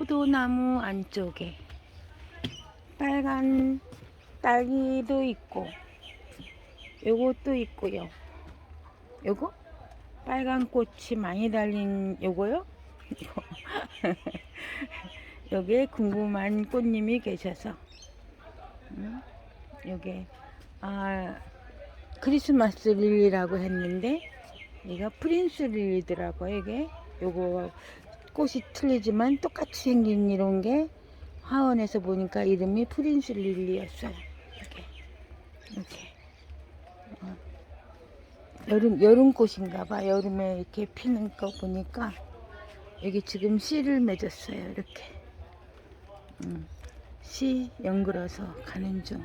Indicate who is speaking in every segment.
Speaker 1: 포도나무 안쪽에 빨간 딸기도 있고 요것도 있고요. 요거 빨간 꽃이 많이 달린 요거요. 여기에 궁금한 꽃님이 계셔서 음, 요게 아 크리스마스 릴리라고 했는데 얘가 프린스 릴리더라고요 이게 요거 꽃이 틀리지만 똑같이 생긴 이런 게 화원에서 보니까 이름이 프린스 릴리였어요. 이렇게. 이렇게. 어. 여름 여름 꽃인가 봐. 여름에 이렇게 피는 거 보니까 여기 지금 씨를 맺었어요. 이렇게. 음, 씨 연글어서 가는 중.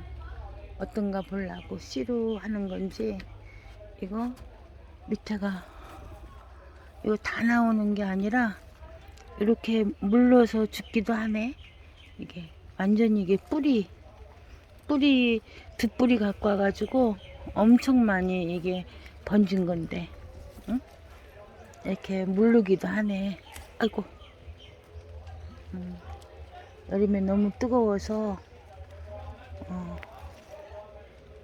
Speaker 1: 어떤가 보려고 씨로 하는 건지 이거 밑에가 이거 다 나오는 게 아니라 이렇게 물러서 죽기도 하네. 이게 완전히 이게 뿌리 뿌리 두 뿌리 갖고 와가지고 엄청 많이 이게 번진 건데 응? 이렇게 물르기도 하네. 아이고. 음, 여름에 너무 뜨거워서 어,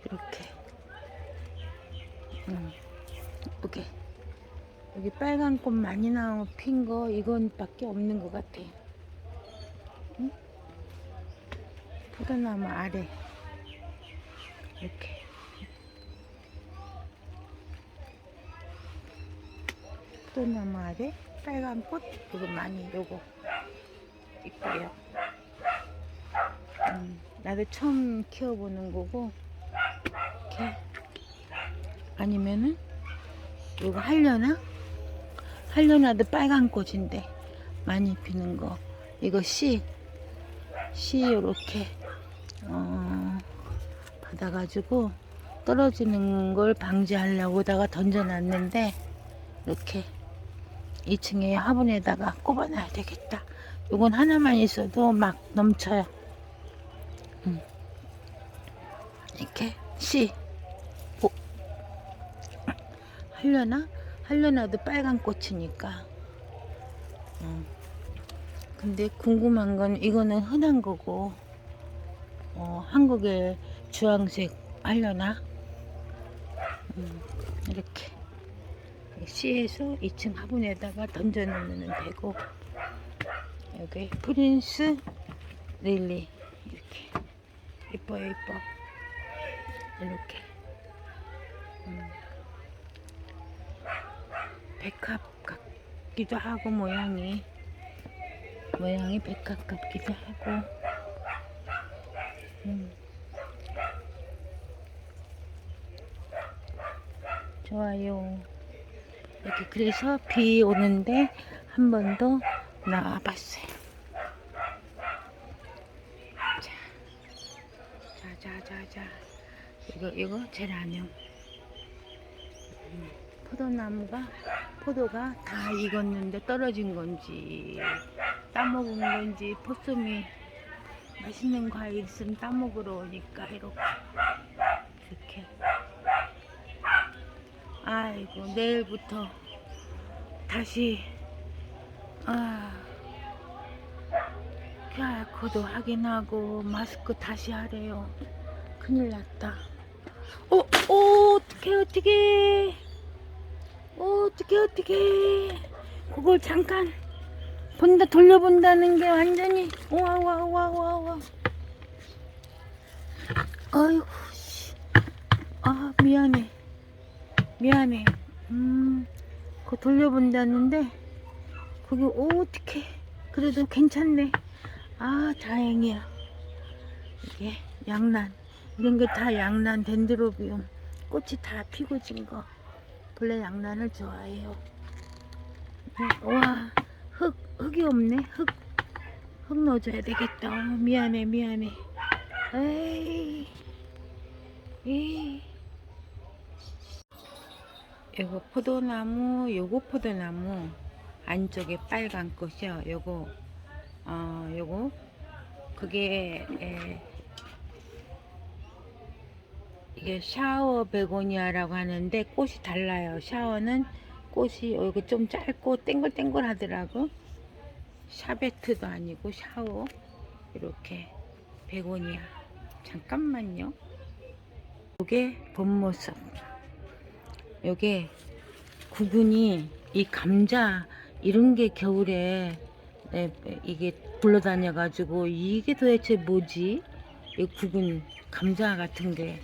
Speaker 1: 이렇게. 음, 예쁘게 여기 빨간 꽃 많이 나온 핀거 이건 밖에 없는 것 같아. 응? 포도나무 아래. 이렇게. 포도나무 아래 빨간 꽃? 이거 많이 요거. 있고요. 음, 나도 처음 키워보는 거고 이렇게. 아니면은 이거 하려나? 하려나도 빨간 꽃인데 많이 피는 거 이거 씨, 씨 요렇게 어, 받아가지고 떨어지는 걸 방지하려고다가 던져놨는데 이렇게 2층에 화분에다가 꼽아놔야 되겠다. 이건 하나만 있어도 막 넘쳐요. 음. 이렇게 씨 오. 하려나? 하려나도 빨간 꽃이니까. 음. 근데 궁금한 건 이거는 흔한 거고 어, 한국의 주황색 하려나? 음, 이렇게 씨에서 2층 화분에다가 던져놓으면 되고 여기 프린스 릴리 이렇게 이뻐요 이뻐 이렇게 백합 같기도 하고 모양이 모양이 백합 같기도 하고 음. 좋아요 이렇게 그래서 비 오는데 한 번 더 나와봤어요 자, 자, 자, 자. 이거, 이거 제라늄. 음, 포도나무가, 포도가 다 익었는데 떨어진 건지, 따먹은 건지, 포스미 맛있는 과일 있으면 따먹으러 오니까 이렇게, 이렇게. 아이고, 내일부터 다시, 아, QR코드 확인하고 마스크 다시 하래요. 큰일 났다. 어, 어, 어떡해, 어떡해. 어, 어떡해, 어떡해. 그걸 잠깐 본다, 돌려본다는 게 완전히, 와, 와, 와, 와, 와. 아이고, 씨. 아, 미안해. 미안해. 음, 그거 돌려본다는데, 그게, 어, 어떡해. 그래도 괜찮네. 아 다행이야 이게 양란 이런 게 다 양란 덴드로비움 꽃이 다 피고 진거 원래 양란을 좋아해요. 네, 와흙 흙이 없네 흙. 흙 넣어줘야 되겠다. 어, 미안해 미안해. 에이 에이. 요거 포도나무 요거 포도나무 안쪽에 빨간 꽃이요. 요거 어, 요거. 그게 에, 이게 샤워 베고니아라고 하는데 꽃이 달라요. 샤워는 꽃이 여기 좀 짧고 땡글땡글 하더라고. 샤베트도 아니고 샤워. 이렇게 베고니아. 잠깐만요. 요게 봄모습. 요게 구근이 이 감자 이런 게 겨울에 네, 이게 굴러다녀 가지고 이게 도대체 뭐지? 이 구근 감자 같은 게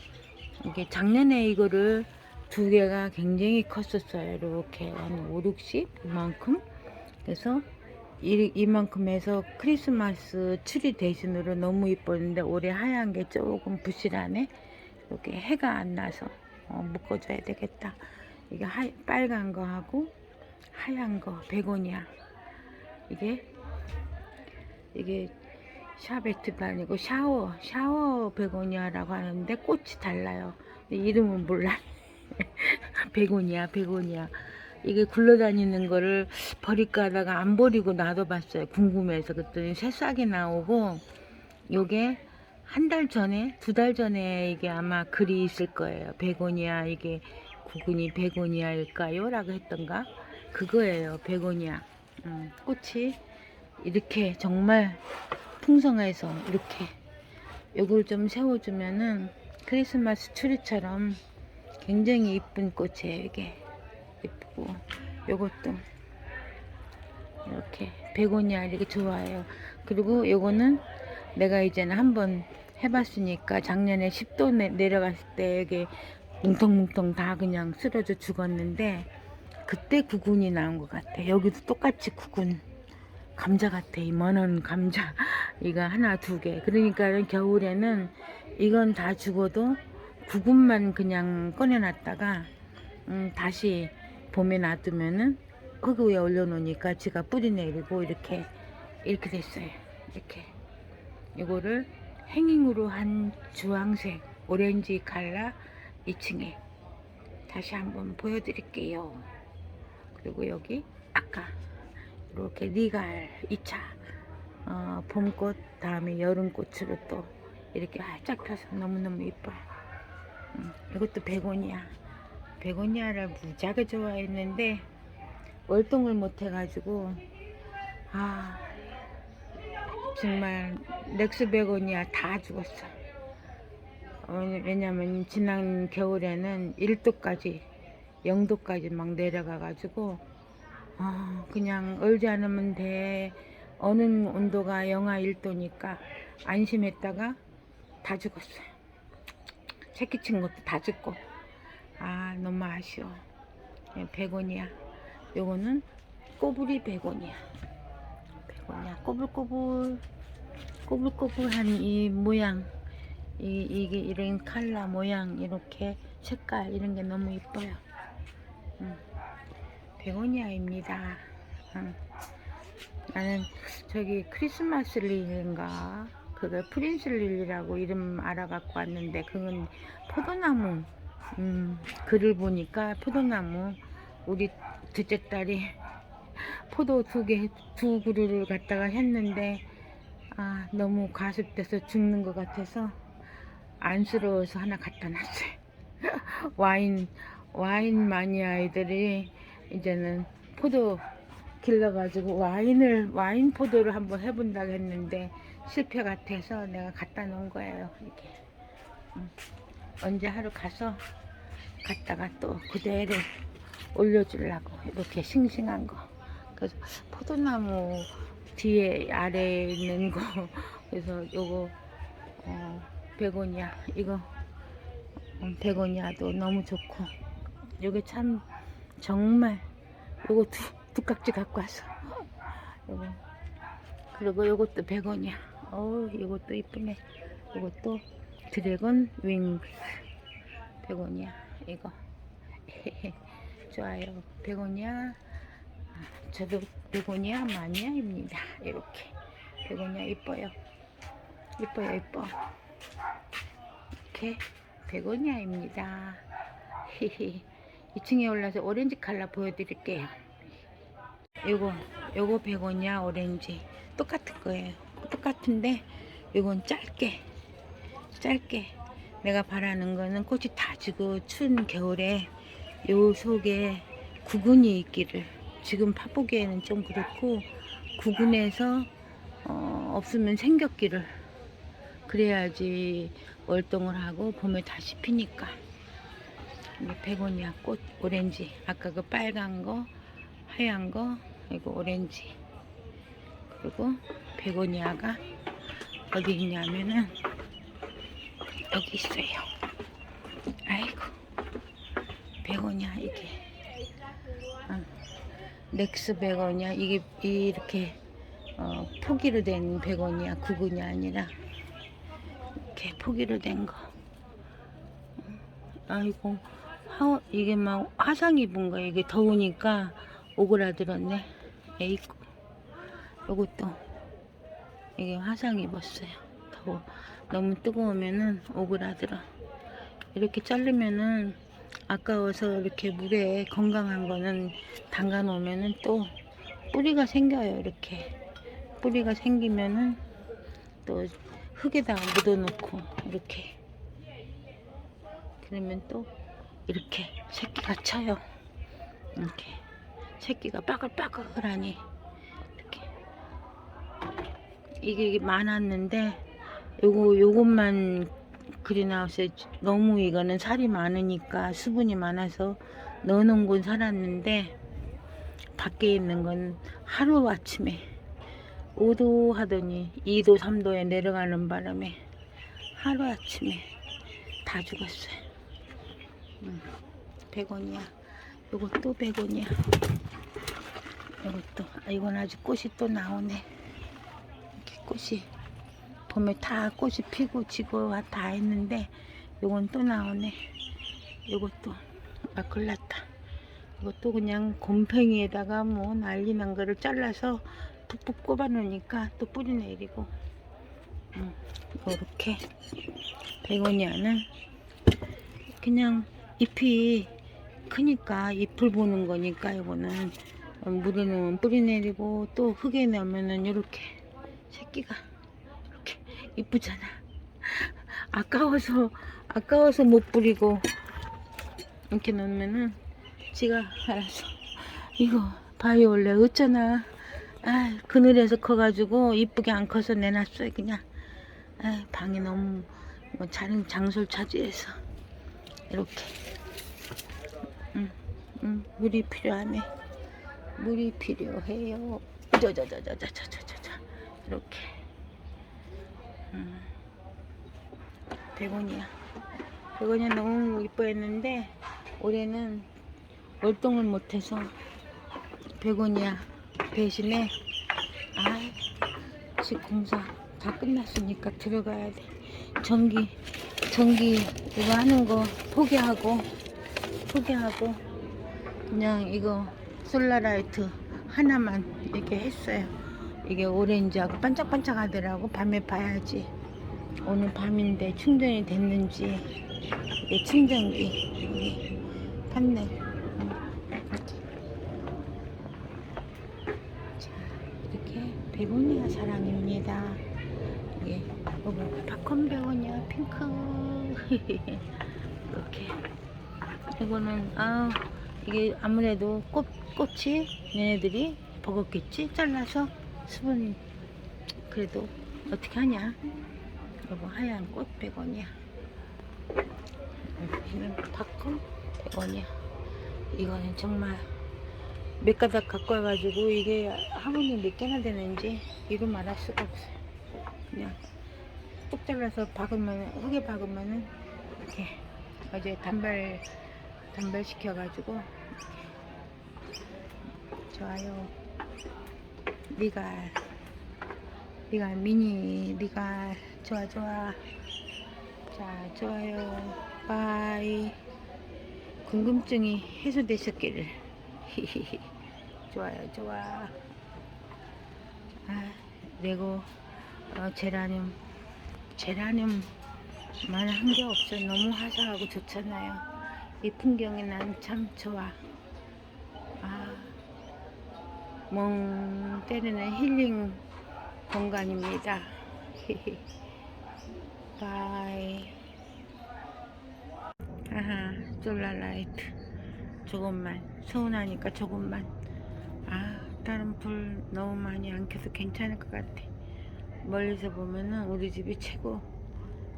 Speaker 1: 이게 작년에 이거를 두 개가 굉장히 컸었어요. 이렇게 한 5, 60 이만큼? 그래서 이, 이만큼 해서 크리스마스 트리 대신으로 너무 이뻤는데 올해 하얀 게 조금 부실하네. 이렇게 해가 안 나서 어, 묶어줘야 되겠다. 이게 하, 빨간 거 하고 하얀 거 베고니아. 이게 이게 샤베트가 아니고 샤워 샤워 베고니아라고 하는데 꽃이 달라요. 이름은 몰라. 베고니아 베고니아. 이게 굴러다니는 거를 버릴까 하다가 안 버리고 놔둬봤어요. 궁금해서 그랬더니 새싹이 나오고 요게 한 달 전에 두 달 전에 이게 아마 글이 있을 거예요. 베고니아 이게 구근이 베고니아일까요? 라고 했던가? 그거예요. 베고니아. 음, 꽃이 이렇게 정말 풍성해서 이렇게 요걸 좀 세워주면은 크리스마스 트리처럼 굉장히 이쁜 꽃이에요 이게 예쁘고 요것도 이렇게 베고니아 이렇게 좋아해요. 그리고 요거는 내가 이제는 한번 해봤으니까 작년에 10도 내, 내려갔을 때 이게 뭉텅뭉텅 다 그냥 쓰러져 죽었는데 그때 구근이 나온 것 같아 여기도 똑같이 구근 감자 같아. 이만한 감자. 이거 하나 두 개. 그러니까 겨울에는 이건 다 죽어도 구근만 그냥 꺼내놨다가 음, 다시 봄에 놔두면은 흙 위에 올려놓으니까 지가 뿌리 내리고 이렇게 이렇게 됐어요. 이렇게. 이거를 행잉으로 한 주황색 오렌지 칼라 2층에 다시 한번 보여드릴게요. 그리고 여기 아까 이렇게 리갈 2차 어, 봄꽃 다음에 여름꽃으로 또 이렇게 활짝 펴서 너무너무 이뻐요 음, 이것도 베고니아. 베고니아를 무지하게 좋아했는데 월동을 못 해가지고 아 정말 넥스 베고니아 다 죽었어. 어, 왜냐면 지난 겨울에는 1도까지 0도까지 막 내려가가지고 아, 그냥 얼지 않으면 돼. 어느 온도가 영하 1도니까 안심했다가 다 죽었어요. 새끼 친 것도 다 죽고. 아 너무 아쉬워. 예, 베고니아 요거는 꼬부리 베고니아 베고니아 꼬불꼬불. 꼬불꼬불한 이 모양. 이, 이게 이런 칼라 모양. 이렇게 색깔 이런 게 너무 이뻐요. 음, 베고니아입니다 음. 나는 저기 크리스마스 릴인가 그걸 프린스 릴이라고 이름 알아갖고 왔는데 그건 포도나무 음, 글을 보니까 포도나무 우리 둘째 딸이 포도 두 개, 두 그루를 갖다가 했는데 아, 너무 과습돼서 죽는 것 같아서 안쓰러워서 하나 갖다 놨어요. 와인, 와인 마니아이들이 이제는 포도 길러가지고 와인을, 와인 포도를 한번 해본다고 했는데 실패 같아서 내가 갖다 놓은 거예요. 이렇게. 음. 언제 하루 가서 갔다가 또 그대로 올려주려고 이렇게 싱싱한 거. 그래서 포도나무 뒤에 아래에 있는 거 그래서 요거 어, 베고니아 이거 어, 베고니아도 너무 좋고 요게 참 정말 요거 두, 두 깍지 갖고 와서 요거. 그리고 요것도 베고니아 어우 요것도 이쁘네. 요것도 드래곤 윙 베고니아 이거. 좋아요. 베고니아 아, 저도 베고니아 마니아입니다. 이렇게. 베고니아 이뻐요. 이뻐요 이뻐. 이렇게 베고니아입니다 2층에 올라서 오렌지 칼라 보여드릴게요. 요거 요거 베고니아 오렌지. 똑같은 거예요. 똑같은데 요건 짧게 짧게. 내가 바라는 거는 꽃이 다 지고 추운 겨울에 요 속에 구근이 있기를. 지금 파보기에는 좀 그렇고 구근에서 어, 없으면 생겼기를. 그래야지 월동을 하고 봄에 다시 피니까. 이 베고니아 꽃 오렌지. 아까 그 빨간 거 하얀 거 그리고 오렌지. 그리고 베고니아가 어디 있냐면은 여기 있어요. 아이고 베고니아 이게. 어, 넥스 베고니아. 이게 이렇게 어, 포기로 된 베고니아 구근이 아니라 이렇게 포기로 된 거. 아이고 하, 이게 막 화상 입은 거 이게 더우니까 오그라들었네. 에이구 요것도 이게 화상 입었어요. 더워 너무 뜨거우면은 오그라들어. 이렇게 자르면은 아까워서 이렇게 물에 건강한 거는 담가 놓으면은 또 뿌리가 생겨요 이렇게 뿌리가 생기면은 또 흙에다가 묻어놓고 이렇게 그러면 또 이렇게 새끼가 쳐요. 이렇게 새끼가 빠글빠글하니 이렇게. 이게 많았는데 요거 요것만 그리 나왔어요. 너무 이거는 살이 많으니까 수분이 많아서 넣어놓은 건 살았는데 밖에 있는 건 하루 아침에 5도 하더니 2도 3도에 내려가는 바람에 하루 아침에 다 죽었어요. 음, 100원이야. 요것도 100원이야. 요것도 아, 이건 아직 꽃이 또 나오네. 이렇게 꽃이 봄에 다 꽃이 피고 지고 다 했는데 요건 또 나오네. 요것도 마클라타. 이것도 그냥 곰팡이에다가 뭐 난리 난 거를 잘라서 푹푹 꼽아 놓으니까 또 뿌리 내리고 음, 요렇게 베고니아는 그냥 잎이 크니까 잎을 보는 거니까 이거는 물에 넣으면 뿌리 내리고 또 흙에 넣으면은 이렇게 새끼가 이렇게 이쁘잖아. 아까워서 아까워서 못 뿌리고 이렇게 넣으면은 지가 알아서 이거 바이올레 어쩌나 아 그늘에서 커가지고 이쁘게 안 커서 내놨어요 그냥. 아 방이 너무 뭐 자는 장소를 차지해서 이렇게. 음, 음, 물이 필요하네. 물이 필요해요. 저저저저저저저저 이렇게. 음, 백원이야. 백원이 너무 이뻐했는데 올해는 월동을 못해서 백원이야. 대신에 아 집 공사 다 끝났으니까 들어가야 돼. 전기 전기 이거 하는 거 포기하고 포기하고 그냥 이거 솔라라이트 하나만 이렇게 했어요. 이게 오렌지하고 반짝반짝 하더라고. 밤에 봐야지. 오늘 밤인데 충전이 됐는지 이게 충전기 여기 판넬 자, 이렇게 베고니아 사랑입니다. 이게 요거 팝콘 베고니아 핑크 이렇게. 이거는 아 이게 아무래도 꽃 꽃이 얘네들이 버겁겠지? 잘라서 수분 그래도 어떻게 하냐? 요거 하얀 꽃 베고니아 여기는 팝콘 베고니아 이거는 정말 몇 가닥 갖고 와가지고 이게 화분이 몇 개나 되는지 이루 말할 수가 없어요. 그냥 뚝 잘라서 박으면 흙에 박으면은 이렇게 어제 단발 단발 시켜가지고 좋아요. 리갈 리갈 미니 리갈 좋아 좋아. 자 좋아요. 바이. 궁금증이 해소되셨기를. 좋아요 좋아. 아 그리고 어, 제라늄 제라늄만 한 게 없어. 너무 화사하고 좋잖아요. 이 풍경이 난 참 좋아. 아멍 때리는 힐링 공간입니다. 바이. 아하 솔라라이트. 조금만. 서운하니까 조금만. 아 다른 불 너무 많이 안 켜서 괜찮을 것 같아. 멀리서 보면은 우리 집이 최고.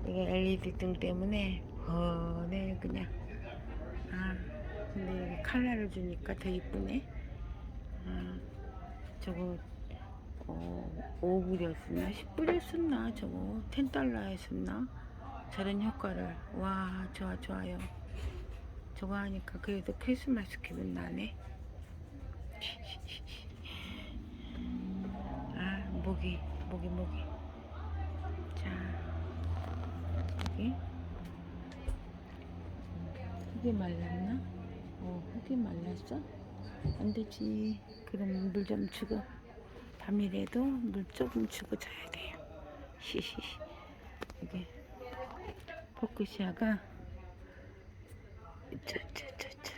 Speaker 1: 이게 LED 등 때문에 뻔해 그냥. 아 근데 여기 칼라를 주니까 더 이쁘네. 아 저거 어 5불이었었나 10불이었었나 저거 10달러였었나 저런 효과를 와 좋아 좋아요. 저거 하니까 그래도 크리스마스 기분 나네. 아, 모기, 모기, 모기. 자, 여기. 흙이 말랐나? 어, 흙이 말랐어? 안 되지. 그럼 물 좀 주고. 밤이라도 물 조금 주고 자야 돼요. 히히히. 이게, 포크시아가, 짜짜짜짜.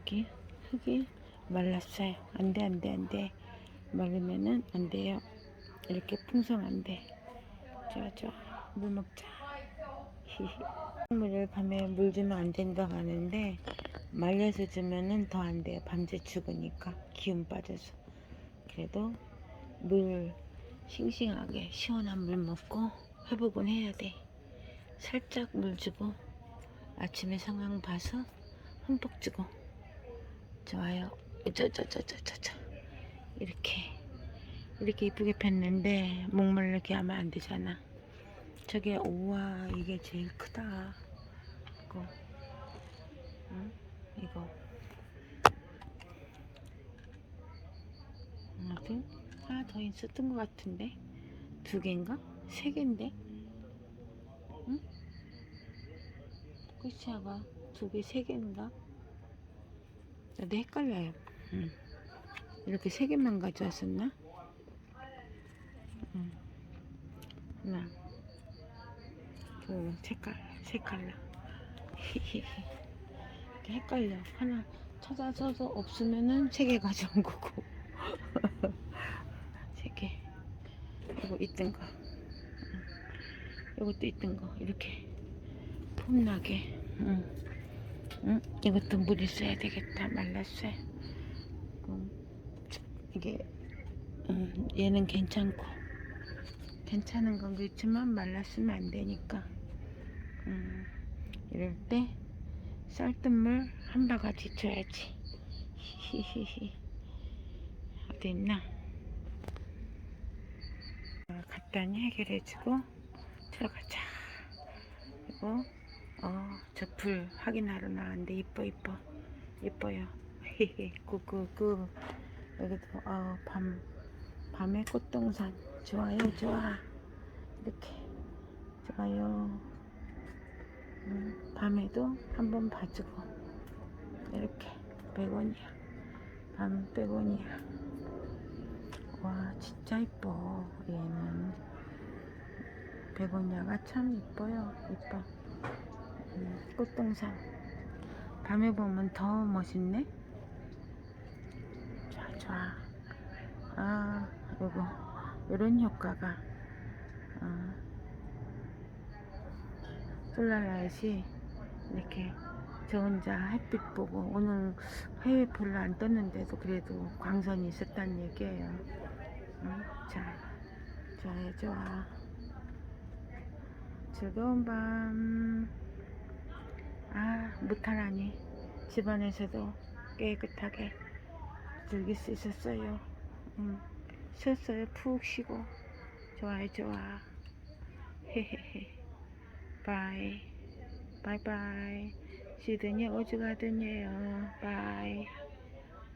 Speaker 1: 여기 흙이 말랐어요. 안 돼, 안 돼, 안 돼. 말르면은 안 돼요. 이렇게 풍성 안 돼. 좋아, 좋아. 물 먹자. 히히. 물을 밤에 물 주면 안 된다고 하는데, 말려서 주면은 더 안 돼요. 밤새 죽으니까. 기운 빠져서. 그래도 물 싱싱하게 시원한 물 먹고 회복은 해야 돼. 살짝 물 주고 아침에 상황 봐서 흠뻑 주고 좋아요. 저저저저저저 이렇게 이렇게 이쁘게 폈는데 목말르게 하면 안 되잖아. 저게 우와 이게 제일 크다. 이거 응? 이거 하나 하나 더 있었던 것 같은데 두 개인가 세 개인데 응? 끝이야가 두개세 개인가 나도 헷갈려요 응. 이렇게 세 개만 가져왔었나 응. 하나 칼, 세 칼라 이렇게 헷갈려 하나 찾아서서 없으면은 세 개 가져온 거고 세 개. 이거 있던 거. 응. 이것도 있던 거. 이렇게 폼나게. 응. 응. 이것도 물 있어야 되겠다. 말랐어요. 음, 이게 음, 얘는 괜찮고 괜찮은 건 있지만 말랐으면 안 되니까. 음, 이럴 때 쌀뜨물 한 바가지 줘야지. 히히히히. 어디 있나? 어, 간단히 해결해주고 들어가자. 그리고 어, 저불 확인하러 나왔는데 이뻐 이뻐. 이뻐요. 굿굿굿 여기도 어, 밤 밤의 꽃동산. 좋아요 좋아. 이렇게. 좋아요. 음, 밤에도 한번 봐주고. 이렇게. 100원이야. 밤 100원이야. 와 진짜 이뻐 얘는. 베고니아가 참 이뻐요. 이뻐. 음, 꽃동산 밤에 보면 더 멋있네 좋아 좋아 아 요거 요런 효과가 어, 솔라라이트이 이렇게 저 혼자 햇빛 보고 오늘 해외 별로 안 떴는데도 그래도 광선이 있었다는 얘기예요. 응? 자, 좋아요, 좋아. 즐거운 밤. 아, 무탈하니 집안에서도 깨끗하게 즐길 수 있었어요. 응. 쉬었어요. 푹 쉬고. 좋아요, 좋아. 헤헤헤. 바이. 바이바이. 시드니 오즈가든이에요. 바이.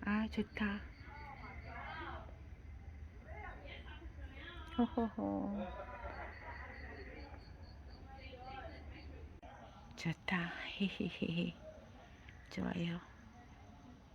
Speaker 1: 아, 좋다. 호호호. 좋다. 히히히히. 좋아요.